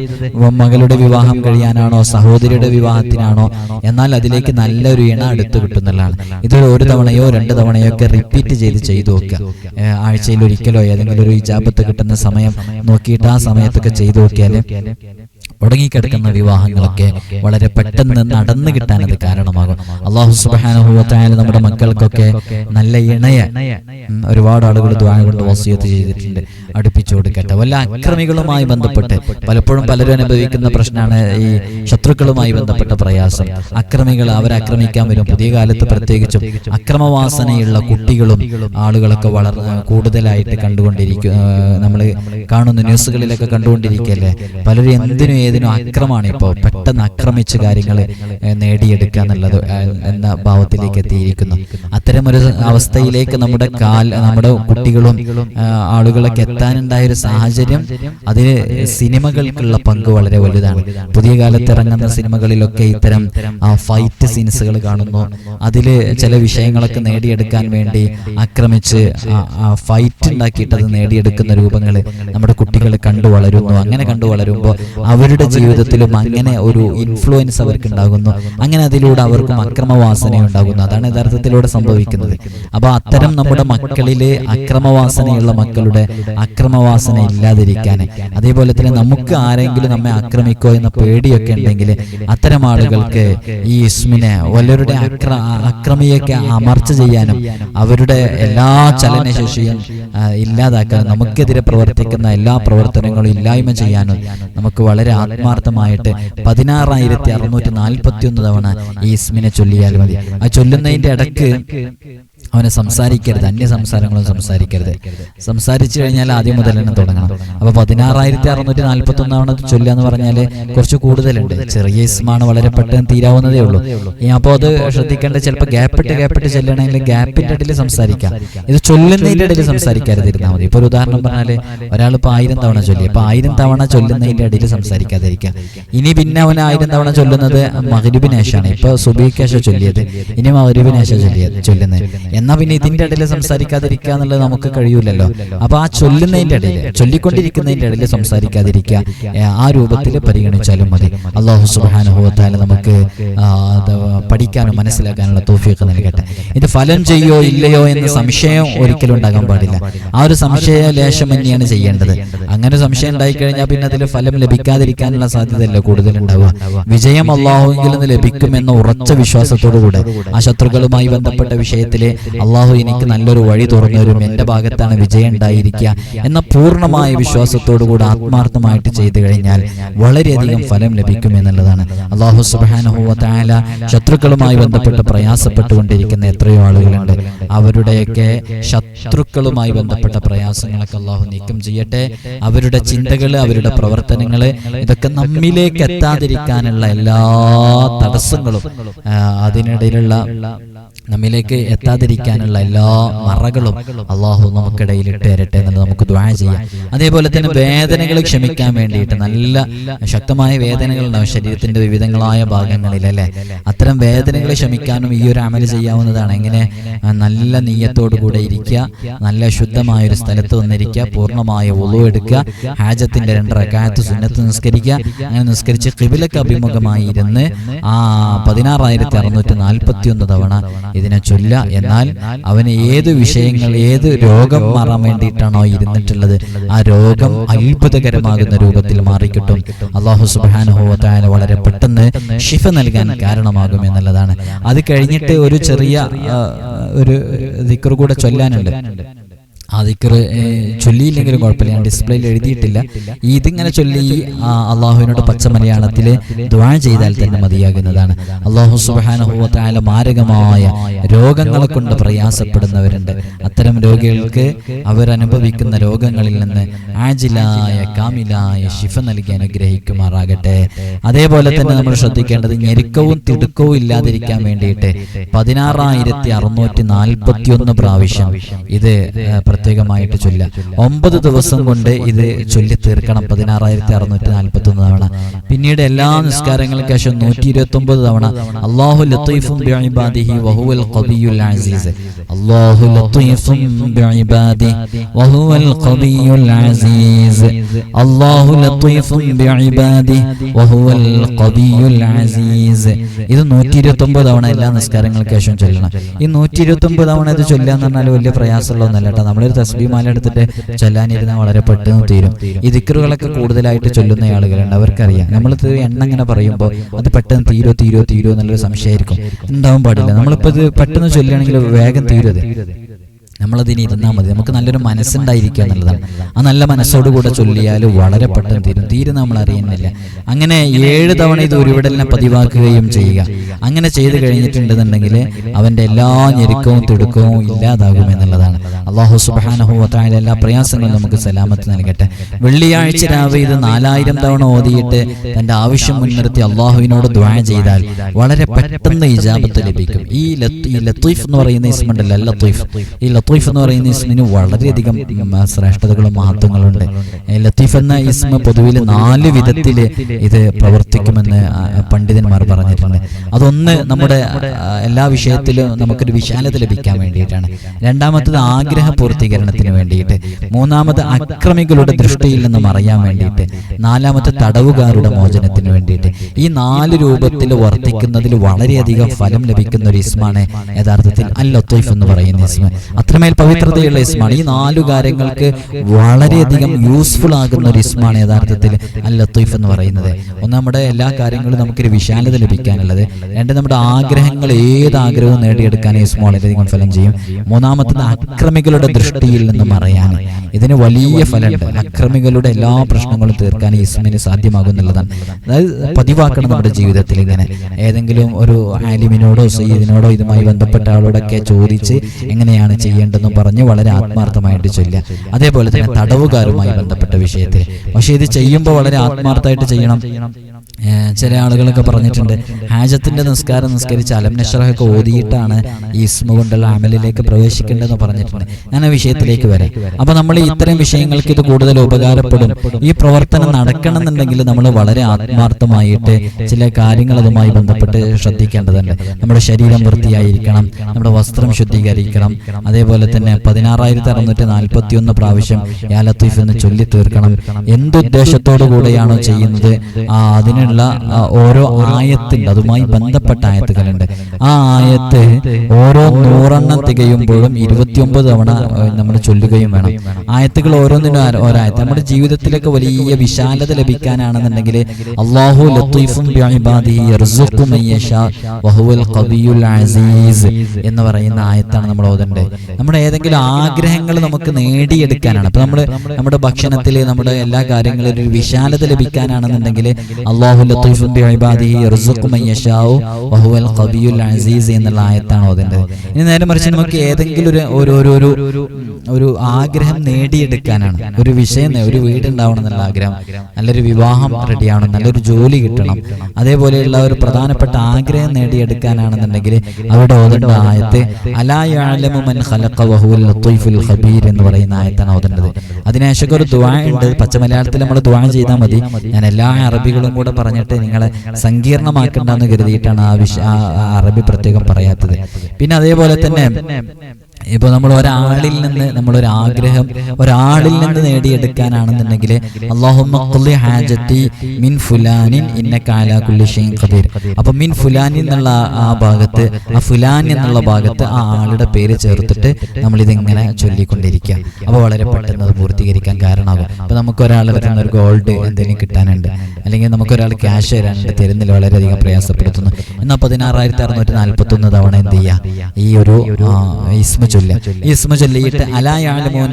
മകളുടെ വിവാഹം കഴിയാനാണോ? സഹോദരിയുടെ വിവാഹത്തിനാണോ? എന്നാൽ അതിലേക്ക് നല്ലൊരു ഇണ എടുത്തു കിട്ടുന്നതാണ്. ഇത് ഒരു തവണയോ രണ്ട് തവണയോ ഒക്കെ റിപ്പീറ്റ് ചെയ്ത് ചെയ്തു നോക്കുക. ആഴ്ചയിൽ ഒരിക്കലോ ഏതെങ്കിലും ഒരു ഇജാബത്ത് കിട്ടുന്ന സമയം നോക്കിയിട്ട് ആ സമയത്തൊക്കെ ചെയ്തു നോക്കിയാൽ മുടങ്ങിക്കിടക്കുന്ന വിവാഹങ്ങളൊക്കെ വളരെ പെട്ടെന്ന് നടന്നു കിട്ടാൻ അത് കാരണമാകും. അള്ളാഹു സുബാനുഭവത്തായ നമ്മുടെ മക്കൾക്കൊക്കെ നല്ല ഇണയെ ഒരുപാട് ആളുകൾ ദ്വാരം കൊണ്ട് വസിയത്ത് ചെയ്തിട്ടുണ്ട്. അടുപ്പിച്ചു കൊടുക്കട്ടെ. വല്ല അക്രമികളുമായി ബന്ധപ്പെട്ട് പലപ്പോഴും പലരും അനുഭവിക്കുന്ന പ്രശ്നമാണ് ഈ ശത്രുക്കളുമായി ബന്ധപ്പെട്ട പ്രയാസം. അക്രമികൾ അവരെ ആക്രമിക്കാൻ വരും. പുതിയ കാലത്ത് പ്രത്യേകിച്ചും അക്രമവാസനയുള്ള കുട്ടികളും ആളുകളൊക്കെ വളർ കൂടുതലായിട്ട് കണ്ടുകൊണ്ടിരിക്കും നമ്മൾ കാണുന്ന ന്യൂസുകളിലൊക്കെ കണ്ടുകൊണ്ടിരിക്കുകയല്ലേ പലരും എന്തിനും ഏതിനും അക്രമാണ് ഇപ്പോൾ. പെട്ടെന്ന് ആക്രമിച്ച് കാര്യങ്ങൾ നേടിയെടുക്കുക എന്നുള്ളത് എന്ന ഭാവത്തിലേക്ക് എത്തിയിരിക്കുന്നു. അത്തരമൊരു അവസ്ഥയിലേക്ക് നമ്മുടെ കാൽ നമ്മുടെ കുട്ടികളും ആളുകളൊക്കെ എത്താനുണ്ടായ ഒരു സാഹചര്യം അതിൽ സിനിമകൾക്കുള്ള പങ്ക് വളരെ വലുതാണ്. പുതിയ കാലത്ത് ഇറങ്ങുന്ന സിനിമകളിലൊക്കെ ഇത്തരം ഫൈറ്റ് സീൻസുകൾ കാണുന്നു. അതിൽ ചില വിഷയങ്ങളൊക്കെ നേടിയെടുക്കാൻ വേണ്ടി ആക്രമിച്ച് ഫൈറ്റ് ഉണ്ടാക്കിയിട്ട് അത് നേടിയെടുക്കുന്ന രൂപങ്ങൾ നമ്മുടെ കുട്ടികൾ കണ്ടു വളരുന്നു. അങ്ങനെ കണ്ടു വളരുമ്പോൾ അവരുടെ ജീവിതത്തിലും അങ്ങനെ ഒരു ഇൻഫ്ലുവൻസ് അവർക്ക് ഉണ്ടാകുന്നു അങ്ങനെ അതിലൂടെ അവർക്കും അക്രമവാസന ഉണ്ടാകുന്നു അതാണ് യഥാർത്ഥത്തിലൂടെ സംഭവിക്കുന്നത്. അപ്പോൾ അത്തരം നമ്മുടെ മക്കളിലെ അക്രമവാസനയുള്ള മക്കളുടെ അക്രമവാസന ഇല്ലാതിരിക്കാൻ അതേപോലെ തന്നെ നമുക്ക് ആരെങ്കിലും നമ്മെ ആക്രമിക്കോ എന്ന പേടിയൊക്കെ ഉണ്ടെങ്കിൽ അത്തരം ആളുകൾക്ക് ഈ ഇസ്മിനെ വല്ലവരുടെ അക്ര അക്രമിയൊക്കെ അമർച്ച ചെയ്യാനും അവരുടെ എല്ലാ ചലനശേഷിയും ഇല്ലാതാക്കാനും നമുക്കെതിരെ പ്രവർത്തിക്കുന്ന എല്ലാ പ്രവർത്തനങ്ങളും ഇല്ലായ്മ ചെയ്യാനും നമുക്ക് വളരെ ആത്മാർത്ഥമായിട്ട് പതിനാറായിരത്തി അറുന്നൂറ്റി നാൽപ്പത്തി ഒന്ന് തവണ ഈ ഇസ്മിനെ ചൊല്ലിയാൽ മതി. ആ ചൊല്ലുന്നതിന്റെ ഇടയ്ക്ക് അവനെ സംസാരിക്കരുത് അന്യ സംസാരങ്ങളും സംസാരിക്കരുത്. സംസാരിച്ചു കഴിഞ്ഞാൽ ആദ്യം മുതൽ തന്നെ തുടങ്ങണം. അപ്പൊ പതിനാറായിരത്തി അറുന്നൂറ്റി നാൽപ്പത്തി ഒന്നാണ് ചൊല്ലുക എന്ന് പറഞ്ഞാൽ കുറച്ച് കൂടുതലുണ്ട്. ചെറിയ ഇസ്മാണ് വളരെ പെട്ടെന്ന് തീരാവുന്നതേ ഉള്ളൂ. അപ്പോൾ അത് ശ്രദ്ധിക്കേണ്ട ചിലപ്പോൾ ഗ്യാപ്പിട്ട് ഗ്യാപ്പിട്ട് ചെല്ലണമെങ്കിൽ ഗ്യാപ്പിന്റെ ഇടയിൽ സംസാരിക്കാം. ഇത് ചൊല്ലുന്നതിന്റെ ഇടയിൽ സംസാരിക്കാതിരുന്നാൽ മതി. ഇപ്പൊ ഒരു ഉദാഹരണം പറഞ്ഞാൽ ഒരാൾ ഇപ്പൊ ആയിരം തവണ ചൊല്ലി. അപ്പൊ ആയിരം തവണ ചൊല്ലുന്നതിന്റെ ഇടയിൽ സംസാരിക്കാതിരിക്കുക ഇനി പിന്നെ അവൻ ആയിരം തവണ ചൊല്ലുന്നത് മഹരുബിനേഷാണ് ഇപ്പൊ സുബീക്കേശ ചൊല്ലിയത്. ഇനി മഹരുബിനേശ ചൊല്ലിയത് ചൊല്ലുന്നത്. എന്നാ പിന്നെ ഇതിന്റെ ഇടയിൽ സംസാരിക്കാതിരിക്കുക എന്നുള്ളത് നമുക്ക് കഴിയൂലല്ലോ. അപ്പൊ ആ ചൊല്ലുന്നതിന്റെ ഇടയിൽ ചൊല്ലിക്കൊണ്ടിരിക്കുന്നതിന്റെ ഇടയിൽ സംസാരിക്കാതിരിക്കുക. ആ രൂപത്തിൽ പരിഗണിച്ചാലും മതി. അള്ളാഹു സുബാനുഭവത്താൽ നമുക്ക് പഠിക്കാനും മനസ്സിലാക്കാനുള്ള തോഫിയൊക്കെ നൽകട്ടെ. ഇത് ഫലം ചെയ്യോ ഇല്ലയോ എന്ന് സംശയം ഒരിക്കലും ഉണ്ടാകാൻ പാടില്ല. ആ ഒരു സംശയ ലേശം തന്നെയാണ് ചെയ്യേണ്ടത്. അങ്ങനെ സംശയം ഉണ്ടായിക്കഴിഞ്ഞാൽ പിന്നെ അതിൽ ഫലം ലഭിക്കാതിരിക്കാനുള്ള സാധ്യതയല്ല കൂടുതൽ ഉണ്ടാവുക വിജയം അള്ളാഹുവിൽ നിന്ന് ലഭിക്കുമെന്ന ഉറച്ച വിശ്വാസത്തോടുകൂടെ ആ ശത്രുക്കളുമായി ബന്ധപ്പെട്ട വിഷയത്തിൽ അള്ളാഹു എനിക്ക് നല്ലൊരു വഴി തുറന്നു തരും എന്റെ ഭാഗത്താണ് വിജയം ഉണ്ടായിരിക്കുക എന്ന പൂർണമായ വിശ്വാസത്തോടു കൂടി ആത്മാർത്ഥമായിട്ട് ചെയ്തു കഴിഞ്ഞാൽ വളരെയധികം ഫലം ലഭിക്കും എന്നുള്ളതാണ്. അള്ളാഹു സുബാനഹുല ശത്രുക്കളുമായി ബന്ധപ്പെട്ട് പ്രയാസപ്പെട്ടുകൊണ്ടിരിക്കുന്ന എത്രയോ ആളുകളുണ്ട്. അവരുടെയൊക്കെ ശത്രുക്കളുമായി ബന്ധപ്പെട്ട പ്രയാസങ്ങളൊക്കെ അള്ളാഹു നീക്കം ചെയ്യട്ടെ. അവരുടെ ചിന്തകൾ അവരുടെ പ്രവർത്തനങ്ങൾ ഇതൊക്കെ നമ്മിലേക്ക് എത്താതിരിക്കാനുള്ള എല്ലാ തടസ്സങ്ങളും അതിനിടയിലുള്ള നമ്മിലേക്ക് എത്താതിരിക്കാനുള്ള എല്ലാ മറകളും അള്ളാഹു നമുക്കിടയിൽ ഇട്ട് തരട്ടെ നമുക്ക് ദ്വാ ചെയ്യാം. അതേപോലെ തന്നെ വേദനകൾ ക്ഷമിക്കാൻ വേണ്ടിയിട്ട് നല്ല ശക്തമായ വേദനകൾ ഉണ്ടാവും ശരീരത്തിന്റെ വിവിധങ്ങളായ ഭാഗങ്ങളിൽ അല്ലെ? അത്തരം വേദനകൾ ക്ഷമിക്കാനും ഈ ഒരു അമൽ ചെയ്യാവുന്നതാണ്. എങ്ങനെ? നല്ല നീയത്തോടു കൂടെ ഇരിക്കുക നല്ല ശുദ്ധമായ ഒരു സ്ഥലത്ത് വന്നിരിക്കുക പൂർണമായ ഒളു എടുക്കുക ഹാജത്തിന്റെ രണ്ടരക്കാലത്ത് സുന്നത്ത് നിസ്കരിക്കുക അങ്ങനെ നിസ്കരിച്ച് കിബിലക്ക് അഭിമുഖമായി ഇരുന്ന് ആ പതിനാറായിരത്തി അറുന്നൂറ്റി നാൽപ്പത്തി ഒന്ന് തവണ ഇതിനെ ചൊല്ല എന്നാൽ അവന് ഏത് വിഷയങ്ങൾ ഏത് രോഗം മാറാൻ വേണ്ടിയിട്ടാണോ ഇരുന്നിട്ടുള്ളത് ആ രോഗം അത്ഭുതകരമാകുന്ന രൂപത്തിൽ മാറിക്കിട്ടും അള്ളാഹു സുബാനുഭവത്തായ വളരെ പെട്ടെന്ന് ഷിഫ നൽകാൻ കാരണമാകും എന്നുള്ളതാണ് അത് കഴിഞ്ഞിട്ട് ഒരു ചെറിയ ഒരു ദിക്കർ കൂടെ ചൊല്ലാനുണ്ട് ആ ചൊല്ലിയില്ലെങ്കിലും കുഴപ്പമില്ല. ഞാൻ ഡിസ്പ്ലേയിൽ എഴുതിയിട്ടില്ല. ഇതിങ്ങനെ ചൊല്ലി അള്ളാഹുവിനോട് പച്ച മലയാളത്തിൽ ദ്വാ ചെയ്താൽ തന്നെ മതിയാകുന്നതാണ്. അള്ളാഹു സുബാനുഭവത്തായ മാരകമായ രോഗങ്ങളെ കൊണ്ട് പ്രയാസപ്പെടുന്നവരുണ്ട്. അത്തരം രോഗികൾക്ക് അവരനുഭവിക്കുന്ന രോഗങ്ങളിൽ നിന്ന് ആജിലായ കാമിലായ ശിഫ നൽകി അനുഗ്രഹിക്കുമാറാകട്ടെ. അതേപോലെ തന്നെ നമ്മൾ ശ്രദ്ധിക്കേണ്ടത് ഞെരുക്കവും തിടുക്കവും ഇല്ലാതിരിക്കാൻ വേണ്ടിയിട്ട് പതിനാറായിരത്തി അറുന്നൂറ്റി നാൽപ്പത്തി ഒന്ന് പ്രാവശ്യം ഇത് പ്രത്യേകമായിട്ട് ചൊല്ല ഒമ്പത് ദിവസം കൊണ്ട് ഇത് ചൊല്ലി തീർക്കണം പതിനാറായിരത്തി അറുന്നൂറ്റി നാൽപ്പത്തി ഒന്ന് തവണ. പിന്നീട് എല്ലാ നിസ്കാരങ്ങൾക്ക് ശേഷം നൂറ്റി ഇരുപത്തി ഒമ്പത് തവണ. അള്ളാഹു ലത്തീഫും ബിഇബാദിഹി വഹുവൽ ഖവിയുൽ അസീസ്. അള്ളാഹു ലത്തീഫും ബിഇബാദിഹി വഹുവൽ ഖവിയുൽ അസീസ്. അള്ളാഹു ലത്തീഫും ബിഇബാദിഹി വഹുവൽ ഖവിയുൽ അസീസ്. ഇത് നൂറ്റി ഇരുപത്തി ഒമ്പത് തവണ എല്ലാ നിസ്കാരങ്ങൾക്ക് ശേഷം ചൊല്ലണം. ഈ നൂറ്റി ഇരുപത്തി ഒമ്പത് തവണ ഇത് ചൊല്ലാന്ന് പറഞ്ഞാൽ വലിയ പ്രയാസമുള്ളതൊന്നല്ല കേട്ടോ. നമ്മളൊരു തസ്ബീമാല എടുത്തിട്ട് ചൊല്ലാനിരുന്നാൽ വളരെ പെട്ടെന്ന് തീരും. ഈ ദിക്കറുകളൊക്കെ കൂടുതലായിട്ട് ചൊല്ലുന്ന ആളുകളുണ്ട് അവർക്കറിയാം. നമ്മളിത് എണ്ണ ഇങ്ങനെ പറയുമ്പോൾ അത് പെട്ടെന്ന് തീരോ തീരോ തീരോ എന്നുള്ളൊരു സംശയമായിരിക്കും. ഉണ്ടാവാൻ പാടില്ല. നമ്മളിപ്പോൾ ഇത് പെട്ടെന്ന് ചൊല്ലുകയാണെങ്കിൽ വേഗം തീരും നമ്മളതിന് ഇരുന്നാൽ മതി. നമുക്ക് നല്ലൊരു മനസ്സുണ്ടായിരിക്കുക എന്നുള്ളതാണ്. ആ നല്ല മനസ്സോടുകൂടെ ചൊല്ലിയാൽ വളരെ പെട്ടെന്ന് തീരും. തീരെ നമ്മൾ അറിയുന്നില്ല അങ്ങനെ ഏഴ് തവണ ഇത് ഒരുവിടലിനെ പതിവാക്കുകയും ചെയ്യുക. അങ്ങനെ ചെയ്ത് കഴിഞ്ഞിട്ടുണ്ടെന്നുണ്ടെങ്കിൽ അവന്റെ എല്ലാ ഞെരുക്കവും തിടുക്കവും ഇല്ലാതാകും എന്നുള്ളതാണ്. അള്ളാഹു സുബാനഹുവത്തായ എല്ലാ പ്രയാസങ്ങളും നമുക്ക് സലാമത്ത് നൽകട്ടെ. വെള്ളിയാഴ്ച രാവിലെ ഇത് നാലായിരം തവണ ഓതിയിട്ട് തന്റെ ആവശ്യം മുൻനിർത്തി അള്ളാഹുവിനോട് ദ്വാ ചെയ്താൽ വളരെ പെട്ടെന്ന് ഇജാബത്ത് ലഭിക്കും. ഈ ലത്ത്- ഈ ലത്തീഫ് എന്ന് പറയുന്ന ഇസ്മുണ്ടല്ലോ ലത്തീഫ്. ഈ ലത്തീഫ് എന്ന് പറയുന്ന ഇസ്മിന് വളരെയധികം ശ്രേഷ്ഠതകളും മഹത്വങ്ങളുണ്ട്. ലത്തീഫ് എന്ന ഇസ്മ പൊതുവിൽ നാല് വിധത്തിൽ ഇത് പ്രവർത്തിക്കുമെന്ന് പണ്ഡിതന്മാർ പറഞ്ഞിട്ടുണ്ട്. അതൊന്ന് നമ്മുടെ എല്ലാ വിഷയത്തിലും നമുക്കൊരു വിശാലത ലഭിക്കാൻ വേണ്ടിയിട്ടാണ്. രണ്ടാമത്തത് ആഗ്രഹ പൂർത്തീകരണത്തിന് വേണ്ടിയിട്ട്. മൂന്നാമത് അക്രമികളുടെ ദൃഷ്ടിയിൽ നിന്നും അറിയാൻ വേണ്ടിയിട്ട്. നാലാമത്തെ തടവുകാരുടെ മോചനത്തിന് വേണ്ടിയിട്ട്. ഈ നാല് രൂപത്തിൽ വർത്തിക്കുന്നതിൽ വളരെയധികം ഫലം ലഭിക്കുന്ന ഒരു ഇസ്മാണ് യഥാർത്ഥത്തിൽ അൽ ലത്തീഫ് എന്ന് പറയുന്ന ഇസ്മ അത്രമേൽ പവിത്രതയുള്ള ഇസ്മാണ്. ഈ നാലു കാര്യങ്ങൾക്ക് വളരെയധികം യൂസ്ഫുൾ ആകുന്ന ഒരു ഇസ്മാണ് യഥാർത്ഥത്തിൽ അൽ ലത്തീഫ് എന്ന് പറയുന്നത്. ഒന്ന് നമ്മുടെ എല്ലാ കാര്യങ്ങളും നമുക്കൊരു വിശാലത ലഭിക്കാനുള്ളത്. രണ്ട് നമ്മുടെ ആഗ്രഹങ്ങൾ ഏത് ആഗ്രഹവും നേടിയെടുക്കാൻ ഇസ്മ വളരെയധികം ഫലം ചെയ്യും. മൂന്നാമത്തത് അക്രമികളുടെ ദൃഷ്ടിയിൽ നിന്ന് മറയാൻ ഇതിന് വലിയ ഫലമുണ്ട്. അക്രമികളുടെ എല്ലാ പ്രശ്നങ്ങളും തീർക്കാൻ ഈ ഇസ്മിന് സാധ്യമാകും എന്നുള്ളതാണ് അതായത് പതിവാക്കണം നമ്മുടെ ജീവിതത്തിൽ ഇങ്ങനെ. ഏതെങ്കിലും ഒരു ആലിമിനോടോ സയ്യിദിനോടോ ഇതുമായി ബന്ധപ്പെട്ട ആളോടൊക്കെ ചോദിച്ച് എങ്ങനെയാണ് ചെയ്യേണ്ടതെന്ന് പറഞ്ഞ് വളരെ ആത്മാർത്ഥമായിട്ട് ചൊല്ലുക. അതേപോലെ തന്നെ തടവുകാരുമായി ബന്ധപ്പെട്ട വിഷയത്തിൽ പക്ഷേ ഇത് ചെയ്യുമ്പോൾ വളരെ ആത്മാർത്ഥമായിട്ട് ചെയ്യണം. ചില ആളുകളൊക്കെ പറഞ്ഞിട്ടുണ്ട് ഹാജത്തിന്റെ നിസ്കാരം നിസ്കരിച്ച് അലം നഷറൊക്കെ ഓതിയിട്ടാണ് ഈ ഇസ്മ കൊണ്ടുള്ള അമലിലേക്ക് പ്രവേശിക്കേണ്ടതെന്ന് പറഞ്ഞിട്ടുണ്ട്. ഞാൻ ആ വിഷയത്തിലേക്ക് വരാം. അപ്പൊ നമ്മൾ ഇത്തരം വിഷയങ്ങൾക്ക് ഇത് കൂടുതൽ ഉപകാരപ്പെടും. ഈ പ്രവർത്തനം നടക്കണമെന്നുണ്ടെങ്കിൽ നമ്മൾ വളരെ ആത്മാർത്ഥമായിട്ട് ചില കാര്യങ്ങൾ അതുമായി ബന്ധപ്പെട്ട് ശ്രദ്ധിക്കേണ്ടതുണ്ട്. നമ്മുടെ ശരീരം വൃത്തിയായിരിക്കണം. നമ്മുടെ വസ്ത്രം ശുദ്ധീകരിക്കണം. അതേപോലെ തന്നെ പതിനാറായിരത്തി അറുന്നൂറ്റി നാൽപ്പത്തി ഒന്ന് പ്രാവശ്യം യാ ലത്തീഫ് എന്ന് ചൊല്ലി തീർക്കണം എന്തുദ്ദേശത്തോടു കൂടെയാണോ ചെയ്യുന്നത്? ആ അതിനിടയിൽ അതിനുള്ള ഓരോ ആയത്തുണ്ട്. അതുമായി ബന്ധപ്പെട്ട ആയത്തുകളുണ്ട്. ആ ആയത്ത് ഓരോ നൂറെണ്ണം തികയുമ്പോഴും ഇരുപത്തിയൊമ്പത് തവണ നമ്മൾ ചൊല്ലുകയും വേണം. ആയത്തുകൾ ഓരോന്നിനും ഒരായത്ത് നമ്മുടെ ജീവിതത്തിലൊക്കെ വലിയ വിശാലത ലഭിക്കാനാണെന്നുണ്ടെങ്കിൽ അള്ളാഹു ലത്തീഫും അസീസ് എന്ന് പറയുന്ന ആയത്താണ് നമ്മൾ ഓതേണ്ടത് നമ്മുടെ ഏതെങ്കിലും ആഗ്രഹങ്ങൾ നമുക്ക് നേടിയെടുക്കാനാണ്. അപ്പൊ നമ്മൾ നമ്മുടെ ഭക്ഷണത്തിൽ നമ്മുടെ എല്ലാ കാര്യങ്ങളിലും ഒരു വിശാലത ലഭിക്കാനാണെന്നുണ്ടെങ്കിൽ അള്ളാഹു ലത്തീഫും ബിഇബാദിഹി യർസുഖു മൻ വഹുവൽ ഖവിയുൽ അസീസ് എന്നുള്ള ആയത്താണ് ഓതേണ്ടത് ഇനി നേരെ മറിച്ച് നമുക്ക് ഏതെങ്കിലും ഒരു ഒരു ഒരു ഒരു ഒരു ആഗ്രഹം നേടിയെടുക്കാനാണ്. ഒരു വിഷയം ഒരു വീട് ഉണ്ടാവണം എന്നുള്ള ആഗ്രഹം. നല്ലൊരു വിവാഹം റെഡിയാവണം നല്ലൊരു ജോലി കിട്ടണം. അതേപോലെയുള്ള ഒരു പ്രധാനപ്പെട്ട ആഗ്രഹം നേടിയെടുക്കാനാണെന്നുണ്ടെങ്കിൽ അവിടെ ഓതേണ്ട ആയത്ത് അലാ മൻ ഖലഖ വഹുവൽ ലത്തീഫുൽ ഖബീർ എന്ന് പറയുന്ന ആയത്താണ് ഓതേണ്ടത് അതിനുശേഷം ഒരു ദുആ ഉണ്ട്. പച്ച മലയാളത്തിൽ നമ്മൾ ദുആ ചെയ്താൽ മതി ഞാൻ എല്ലാ അറബികളും കൂടെ പറഞ്ഞിട്ട് നിങ്ങളെ സങ്കീർണമാക്കണ്ടെന്ന് കരുതിയിട്ടാണ് ആ വിഷ അറബി പ്രത്യേകം പറയാത്തത്. പിന്നെ അതേപോലെ തന്നെ ഇപ്പൊ നമ്മൾ ഒരാളിൽ നിന്ന് നമ്മൾ ഒരു ആഗ്രഹം ഒരാളിൽ നിന്ന് നേടിയെടുക്കാനാണെന്നുണ്ടെങ്കിൽ അള്ളാഹുമ്മ ഹാജത്തി മിൻ ഫുലാനിൻ ഖദീർ. അപ്പൊ മിൻ എന്നുള്ള ആ ഭാഗത്ത് ആ ഫുലാൻ എന്നുള്ള ഭാഗത്ത് ആ ആളുടെ പേര് ചേർത്തിട്ട് നമ്മൾ ഇതിങ്ങനെ ചൊല്ലിക്കൊണ്ടിരിക്കുക. അപ്പോൾ വളരെ പെട്ടെന്ന് അത് പൂർത്തീകരിക്കാൻ കാരണമാകും. അപ്പൊ നമുക്ക് ഒരാളുടെ തന്നെ ഒരു ഗോൾഡ് എന്തെങ്കിലും കിട്ടാനുണ്ട്. അല്ലെങ്കിൽ നമുക്ക് ഒരാൾ ക്യാഷ് തരാനുണ്ട് തരുന്നില്ല വളരെയധികം പ്രയാസപ്പെടുത്തുന്നു. എന്നാൽ പതിനാറായിരത്തി അറുന്നൂറ്റി നാൽപ്പത്തി ഒന്ന് തവണ എന്ത് ചെയ്യുക? ഈ ഒരു ഇസ്മ ചൊല്ല ഇസ്മ ചൊല്ലിയിട്ട് അലായാലമോൻ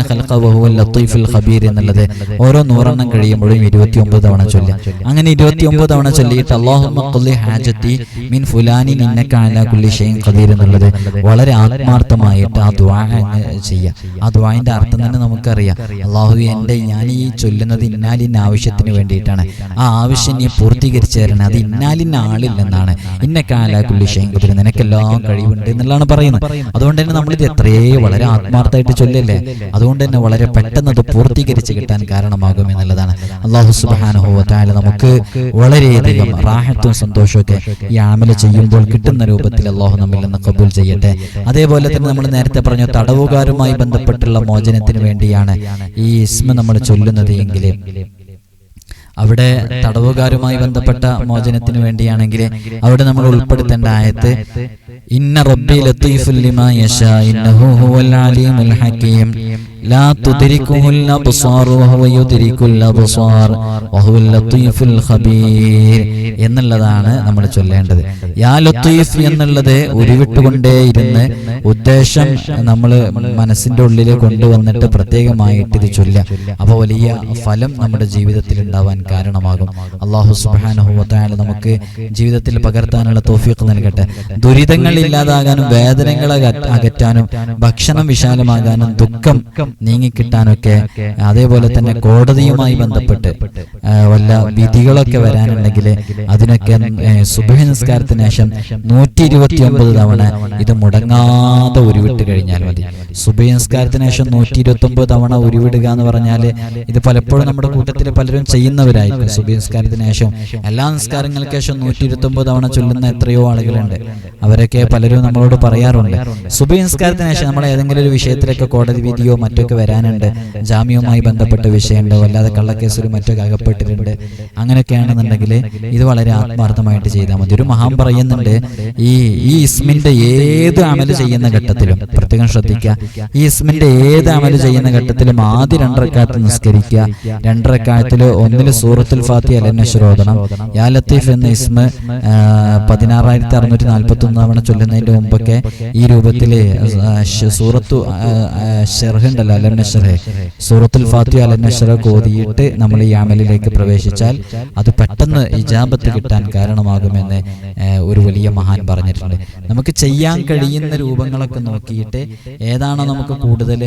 ലത്തീഫുൽ ഖബീർ എന്നുള്ളത് ഓരോ നൂറെണ്ണം കഴിയുമ്പോഴും ഇരുപത്തി ഒമ്പത് തവണ ചൊല്ല. അങ്ങനെ ഇരുപത്തി ഒമ്പത് തവണ ചൊല്ലിയിട്ട് അള്ളാഹുമ്മ ഹാജത്തി മിൻ ഫുലാനി നിന്നക അലാ കുല്ലി ഷൈഇൻ ഖദീർ എന്നുള്ളത് വളരെ ആത്മാർത്ഥമായിട്ട് ആ ദ്വാ ചെയ്യുക ആ ദ്വാന്റെ അർത്ഥം തന്നെ നമുക്കറിയാം. അള്ളാഹു എന്റെ ഞാൻ ഈ ചൊല്ലുന്നത് ഇന്നാലിൻ ആവശ്യത്തിന് വേണ്ടിയിട്ടാണ്. ആ ആവശ്യം നീ പൂർത്തീകരിച്ചു തരണം. അത് ഇന്നാലിൻ ആളില്ലെന്നാണ് ഇന്ന കാല കുല്ലി ഷെയ്ൻ ഖദീർ നിനക്കെല്ലാം കഴിവുണ്ട് എന്നുള്ളതാണ് പറയുന്നത്. അതുകൊണ്ട് തന്നെ നമ്മളിത് എത്രയേ വളരെ ആത്മാർത്ഥമായിട്ട് ചൊല്ലല്ലേ? അതുകൊണ്ട് തന്നെ വളരെ പെട്ടെന്ന് അത് പൂർത്തീകരിച്ച് കിട്ടാൻ കാരണമാകും എന്നുള്ളതാണ്. അള്ളാഹു തആല നമുക്ക് വളരെയധികം റാഹത്തും സന്തോഷമൊക്കെ ഈ ആമല ചെയ്യുമ്പോൾ കിട്ടുന്ന രൂപത്തിൽ അള്ളാഹു നമ്മിൽ നിന്ന് കബൂൽ ചെയ്യട്ടെ. അതേപോലെ തന്നെ നമ്മൾ നേരത്തെ പറഞ്ഞു തടവുകാരുമായി ബന്ധപ്പെട്ടുള്ള മോചനത്തിന് വേണ്ടിയാണ് ഈ ഇസ്മ നമ്മൾ ചൊല്ലുന്നത് എങ്കിൽ അവിടെ തടവുകാരുമായി ബന്ധപ്പെട്ട മോചനത്തിന് വേണ്ടിയാണെങ്കിൽ അവിടെ നമ്മൾ ഉൾപ്പെടുത്തേണ്ട ആയത്ത് ഇന്ന റബ്ബി ലത്തീഫുല്ലിമ ലിമാ യശാ ഇന്നഹു ഹുവൽ അലീമുൽ ഹകീം എന്നുള്ളതാണ് നമ്മൾ ചൊല്ലേണ്ടത്. യാ ലത്തീഫ് എന്നുള്ളത് ഉരുവിട്ടുകൊണ്ടേ ഇരുന്ന് ഉദ്ദേശം നമ്മൾ മനസ്സിന്റെ ഉള്ളിൽ കൊണ്ടുവന്നിട്ട് പ്രത്യേകമായിട്ട് ഇത് ചൊല്ല അപ്പോൾ വലിയ ഫലം നമ്മുടെ ജീവിതത്തിൽ ഉണ്ടാവാൻ കാരണമാകും. അള്ളാഹു സുബാനുഭവത്തായ നമുക്ക് ജീവിതത്തിൽ പകർത്താനുള്ള തോഫീക്ക് നൽകട്ടെ. ദുരിതങ്ങൾ ഇല്ലാതാകാനും വേദനകൾ അകറ്റാനും ഭക്ഷണം വിശാലമാകാനും ദുഃഖം നീങ്ങിക്കിട്ടാനൊക്കെ അതേപോലെ തന്നെ കോടതിയുമായി ബന്ധപ്പെട്ട് വല്ല വിധികളൊക്കെ വരാനുണ്ടെങ്കിൽ അതിനൊക്കെ സുബഹ നിസ്കാരത്തിന് ശേഷം നൂറ്റി ഇരുപത്തി ഒമ്പത് തവണ ഇത് മുടങ്ങാതെ ഉരുവിട്ട് കഴിഞ്ഞാൽ മതി. സുബഹ നിസ്കാരത്തിന് ശേഷം നൂറ്റി ഇരുപത്തി ഒമ്പത് തവണ ഉരുവിടുക എന്ന് പറഞ്ഞാൽ ഇത് പലപ്പോഴും നമ്മുടെ കൂട്ടത്തിൽ പലരും ചെയ്യുന്നവരായിരിക്കും. സുബഹ നിസ്കാരത്തിന് ശേഷം എല്ലാ നിസ്കാരങ്ങൾക്ക് ശേഷം നൂറ്റി ഇരുപത്തി ഒമ്പത് തവണ ചൊല്ലുന്ന എത്രയോ ആളുകളുണ്ട്. അവരൊക്കെ പലരും നമ്മളോട് പറയാറുണ്ട്. സുബഹ നിസ്കാരത്തിന് ശേഷം നമ്മൾ ഏതെങ്കിലും ഒരു വിഷയത്തിലൊക്കെ കോടതി വിധിയോ മറ്റൊക്കെ വരാനുണ്ട്. ജാമ്യവുമായി ബന്ധപ്പെട്ട വിഷയമുണ്ടോ. അല്ലാതെ കള്ളക്കേസിലും മറ്റൊക്കെ അകപ്പെട്ടിട്ടുണ്ട്. അങ്ങനെയൊക്കെയാണെന്നുണ്ടെങ്കിൽ ഇത് വളരെ ആത്മാർത്ഥമായിട്ട് ചെയ്താൽ മതി. ഒരു മഹാൻ പറയുന്നുണ്ട് ഈ ഈ ഇസ്മിന്റെ ഏത് അമൽ ചെയ്യുന്ന ഘട്ടത്തിലും പ്രത്യേകം ശ്രദ്ധിക്കുക ഈ ഇസ്മിന്റെ ഏത് അമൽ ചെയ്യുന്ന ഘട്ടത്തിലും ആദ്യ രണ്ടരക്കാലത്ത് നിസ്കരിക്കുക. രണ്ടരക്കാലത്തിൽ ഒന്നിൽ സൂറത്തുൽ ഫാത്തി അലന്നശ്രോദനം യാ ലത്തീഫ് എന്ന ഇസ്മ പതിനാറായിരത്തി അറുന്നൂറ്റി നാൽപ്പത്തി ഒന്ന് തവണ ചൊല്ലുന്നതിന്റെ മുമ്പൊക്കെ ഈ രൂപത്തിൽ സൂറത്തു ഷെർഹ് അലന്നഷറെ സൂറത്തുൽ ഫാത്തി അലന്നഷറ കോതിയിട്ട് നമ്മൾ ഈ അമലിലേക്ക് പ്രവേശിച്ചാൽ അത് പെട്ടെന്ന് ഇജാബത്ത് കിട്ടാൻ കാരണമാകുമെന്ന് ഒരു വലിയ മഹാൻ പറഞ്ഞിട്ടുണ്ട്. നമുക്ക് ചെയ്യാൻ കഴിയുന്ന രൂപങ്ങളൊക്കെ നോക്കിയിട്ട് ഏതാണോ നമുക്ക് കൂടുതൽ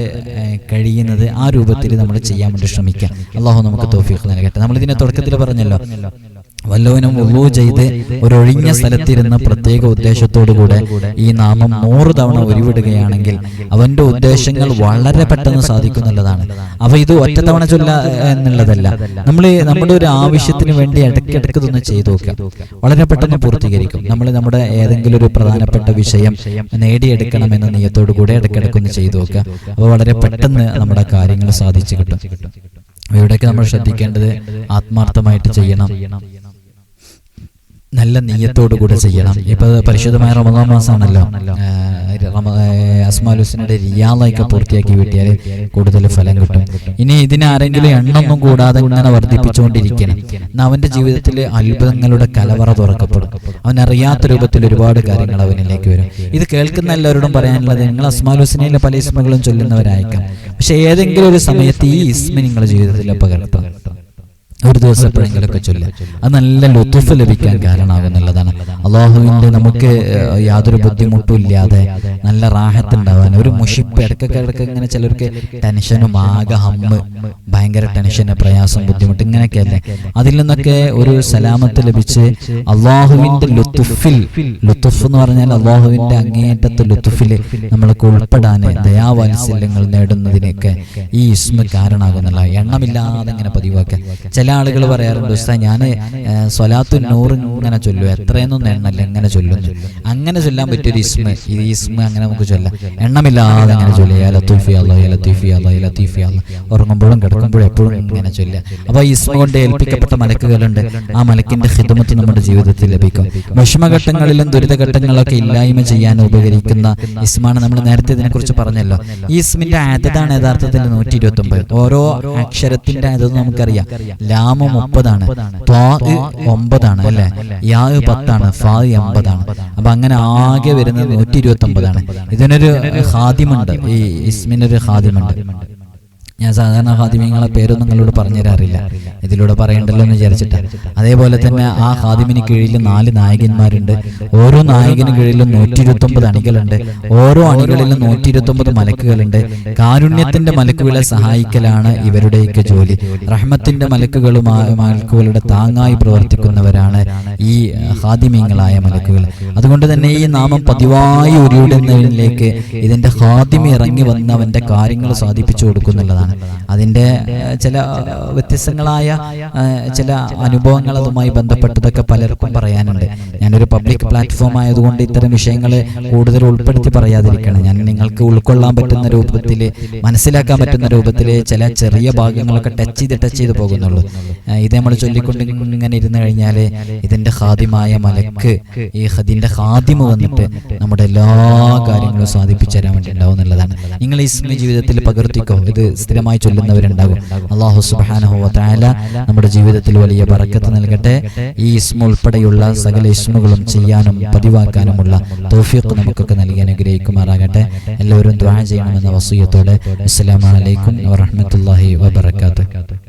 കഴിയുന്നത് ആ രൂപത്തിൽ നമ്മൾ ചെയ്യാൻ വേണ്ടി ശ്രമിക്കാം. അള്ളാഹു നമുക്ക് തോഫീഖ് നൽകട്ടെ. നമ്മൾ ഇതിനെ തുടക്കത്തിൽ പറഞ്ഞല്ലോ. വല്ലവനും ഉള്ളൂ ചെയ്ത് ഒരൊഴിഞ്ഞ സ്ഥലത്തിരുന്ന് പ്രത്യേക ഉദ്ദേശത്തോടു കൂടെ ഈ നാമം നൂറ് തവണ ഉരുവിടുകയാണെങ്കിൽ അവന്റെ ഉദ്ദേശങ്ങൾ വളരെ പെട്ടെന്ന് സാധിക്കുന്നുള്ളതാണ് അവ ഇത് ഒറ്റ തവണ ചൊല്ല എന്നുള്ളതല്ല. നമ്മൾ നമ്മുടെ ഒരു ആവശ്യത്തിന് വേണ്ടി ഇടയ്ക്കിടയ്ക്ക് ഇതൊന്ന് ചെയ്തു നോക്കുക. വളരെ പെട്ടെന്ന് പൂർത്തീകരിക്കും. നമ്മൾ നമ്മുടെ ഏതെങ്കിലും ഒരു പ്രധാനപ്പെട്ട വിഷയം നേടിയെടുക്കണമെന്ന നിയത്തോടു കൂടെ ഇടയ്ക്കിടയ്ക്കൊന്ന് ചെയ്തു നോക്കുക. അപ്പോൾ വളരെ പെട്ടെന്ന് നമ്മുടെ കാര്യങ്ങൾ സാധിച്ചു കിട്ടും. ഇവിടെയൊക്കെ നമ്മൾ ശ്രദ്ധിക്കേണ്ടത് ആത്മാർത്ഥമായിട്ട് ചെയ്യണം. നല്ല നെയ്യത്തോടു കൂടെ ചെയ്യണം. ഇപ്പൊ പരിശുദ്ധമായ റമദാൻ മാസമാണല്ലോ. അസ്മാലുസിനുടെ റിയാളൊക്കെ പൂർത്തിയാക്കി കിട്ടിയാൽ കൂടുതൽ ഫലം കിട്ടും. ഇനി ഇതിന് ആരെങ്കിലും എണ്ണൊന്നും കൂടാതെ ഇങ്ങനെ വർദ്ധിപ്പിച്ചുകൊണ്ടിരിക്കണം എന്നാൽ അവന്റെ ജീവിതത്തിൽ അത്ഭുതങ്ങളുടെ കലവറ തുറക്കപ്പെടും. അവൻ അറിയാത്ത രൂപത്തിൽ ഒരുപാട് കാര്യങ്ങൾ അവനിലേക്ക് വരും. ഇത് കേൾക്കുന്ന എല്ലാവരോടും പറയാനുള്ളത് നിങ്ങൾ അസ്മാലുസിനയിലെ പല ഇസ്മകളും ചൊല്ലുന്നവരായിരിക്കാം. പക്ഷെ ഏതെങ്കിലും ഒരു സമയത്ത് ഈ ഇസ്മ നിങ്ങളുടെ ജീവിതത്തിൽ പകർത്താം ഒരു ദിവസം എപ്പോഴെങ്കിലൊക്കെ ചൊല്ലുക അത് നല്ല ലുത്തുഫ് ലഭിക്കാൻ കാരണമാകുന്നുള്ളതാണ്. അള്ളാഹുവിന്റെ നമുക്ക് യാതൊരു ബുദ്ധിമുട്ടും ഇല്ലാതെ നല്ല റാഹത്ത് ഉണ്ടാവാൻ ഒരു മുഷിപ്പ് ഇടയ്ക്കൊക്കെ ഇടയ്ക്ക് ഇങ്ങനെ ചിലർക്ക് ടെൻഷനും ആകെ ഹമ്മ് ഭയങ്കര ടെൻഷന് പ്രയാസം ബുദ്ധിമുട്ട് ഇങ്ങനെയൊക്കെ അല്ലേ? അതിൽ നിന്നൊക്കെ ഒരു സലാമത്ത് ലഭിച്ച് അള്ളാഹുവിന്റെ ലുത്തുഫിൽ ലുത്തുഫ് എന്ന് പറഞ്ഞാൽ അള്ളാഹുവിന്റെ അങ്ങേയറ്റത്തെ ലുത്തുഫിൽ നമ്മൾക്ക് ഉൾപ്പെടാൻ ദയാവാത്സല്യങ്ങൾ നേടുന്നതിനൊക്കെ ഈ ഇസ്മ കാരണമാകുന്നുള്ള എണ്ണമില്ലാതെ ഇങ്ങനെ പതിവാക്കുക. ചില ആളുകൾ പറയാറുണ്ട് ഉസ്താദ് ഞാൻ സ്വലാത്തു നൂറ് ഇങ്ങനെ ചൊല്ലും എത്രയൊന്നും എണ്ണല്ല എങ്ങനെ ചൊല്ലും അങ്ങനെ ചൊല്ലാൻ പറ്റിയൊരു ഇസ്മ ഈ ഇസ്മ അങ്ങനെ നമുക്ക് ചൊല്ലാം. എണ്ണമില്ലാതെ അങ്ങനെ ചൊല്ലുക. ഉറങ്ങുമ്പോഴും കിടക്കുമ്പോഴും എപ്പോഴും ഇങ്ങനെ ചൊല്ലുക. അപ്പോൾ ഈ ഇസ്മ കൊണ്ട് ഏൽപ്പിക്കപ്പെട്ട മലക്കുകളുണ്ട്. ആ മലക്കിന്റെ ഹിതമത്ത് നമ്മുടെ ജീവിതത്തിൽ ലഭിക്കും. വിഷമഘട്ടങ്ങളിലും ദുരിതഘട്ടങ്ങളൊക്കെ ഇല്ലായ്മ ചെയ്യാൻ ഉപകരിക്കുന്ന ഇസ്മാണ് നമ്മൾ നേരത്തെ ഇതിനെക്കുറിച്ച് പറഞ്ഞല്ലോ. ഈ ഇസ്മിന്റെ ആദതാണ് യഥാർത്ഥത്തിൽ നൂറ്റി ഇരുപത്തി ഒമ്പത് ഓരോ അക്ഷരത്തിന്റെ ആദത് നമുക്കറിയാം. ലാമ മുപ്പതാണ്. ഒമ്പതാണ് അല്ലെ? യാ പത്താണ് ഫാ എൺപതാണ് അപ്പൊ അങ്ങനെ ആകെ വരുന്നത് നൂറ്റി ഇരുപത്തി ഒമ്പതാണ് ഇതിനൊരു ഹാദിമുണ്ട് ഈ ഇസ്മിനൊരു ഹാദിമുണ്ട് ഞാൻ സാധാരണ ഹാദിമിങ്ങളെ പേരൊന്നും നിങ്ങളോട് പറഞ്ഞു തരാറില്ല ഇതിലൂടെ പറയണ്ടല്ലോ എന്ന് വിചാരിച്ചിട്ട്. അതേപോലെ തന്നെ ആ ഹാദിമിന് കീഴിൽ നാല് നായകന്മാരുണ്ട്. ഓരോ നായകന് കീഴിലും നൂറ്റി ഇരുപത്തൊമ്പത് അണികളുണ്ട്. ഓരോ അണികളിലും നൂറ്റി ഇരുപത്തൊമ്പത് മലക്കുകളുണ്ട്. കാരുണ്യത്തിന്റെ മലക്കുകളെ സഹായിക്കലാണ് ഇവരുടെയൊക്കെ ജോലി. റഹ്മത്തിന്റെ മലക്കുകളുമായ മലക്കുകളുടെ താങ്ങായി പ്രവർത്തിക്കുന്നവരാണ് ഈ ഹാദിമീങ്ങളായ മലക്കുകൾ. അതുകൊണ്ട് തന്നെ ഈ നാമം പതിവായി ഉരുവിടുന്നതിലേക്ക് ഇതിന്റെ ഹാദിമി ഇറങ്ങി വന്നവന്റെ കാര്യങ്ങൾ സാധിപ്പിച്ചു കൊടുക്കുന്നുള്ളതാണ്. അതിന്റെ അതിന്റെ ചില വ്യത്യസ്തങ്ങളായ ചില അനുഭവങ്ങൾ അതുമായി ബന്ധപ്പെട്ടതൊക്കെ പലർക്കും പറയാനുണ്ട്. ഞാനൊരു പബ്ലിക് പ്ലാറ്റ്ഫോം ആയതുകൊണ്ട് ഇത്തരം വിഷയങ്ങൾ കൂടുതൽ ഉൾപ്പെടുത്തി പറയാതിരിക്കണം. ഞാൻ നിങ്ങൾക്ക് ഉൾക്കൊള്ളാൻ പറ്റുന്ന രൂപത്തിൽ മനസ്സിലാക്കാൻ പറ്റുന്ന രൂപത്തിൽ ചില ചെറിയ ഭാഗങ്ങളൊക്കെ ടച്ച് ചെയ്ത് ടച്ച് ചെയ്ത് പോകുന്നുള്ളൂ. ഇത് നമ്മൾ ചൊല്ലിക്കൊണ്ട് ഇങ്ങനെ ഇരുന്ന് കഴിഞ്ഞാൽ ഇതിന്റെ ഹാദിമായ മലക്ക് ഈ ഹദിന്റെ ഹാദിമ വന്നിട്ട് നമ്മുടെ എല്ലാ കാര്യങ്ങളും സാധിപ്പിച്ചു തരാൻ വേണ്ടി ഉണ്ടാവും എന്നുള്ളതാണ്. നിങ്ങൾ ഈ ജീവിതത്തിൽ പകർത്തിക്കോ? ഇത് സ്ഥിരമായി ചൊല്ലുന്നവരുണ്ടാകും. അള്ളാഹു സുബാനഹുല നമ്മുടെ ജീവിതത്തിൽ വലിയ പറക്കത്ത് നൽകട്ടെ. ഈ ഇസ്മ ഉൾപ്പെടെയുള്ള സകല ഇസ്മുകളും ചെയ്യാനും പതിവാക്കാനുമുള്ള തൗഫീഖ് നമുക്കൊക്കെ നൽകി അനുഗ്രഹിക്കുമാറാകട്ടെ. എല്ലാവരും ദ്വാ ചെയ്യണമെന്ന വസൂയത്തോടെ. അസ്സലാമലൈക്കും വറഹ്മത്തുള്ളാഹി വബറകാതുഹു.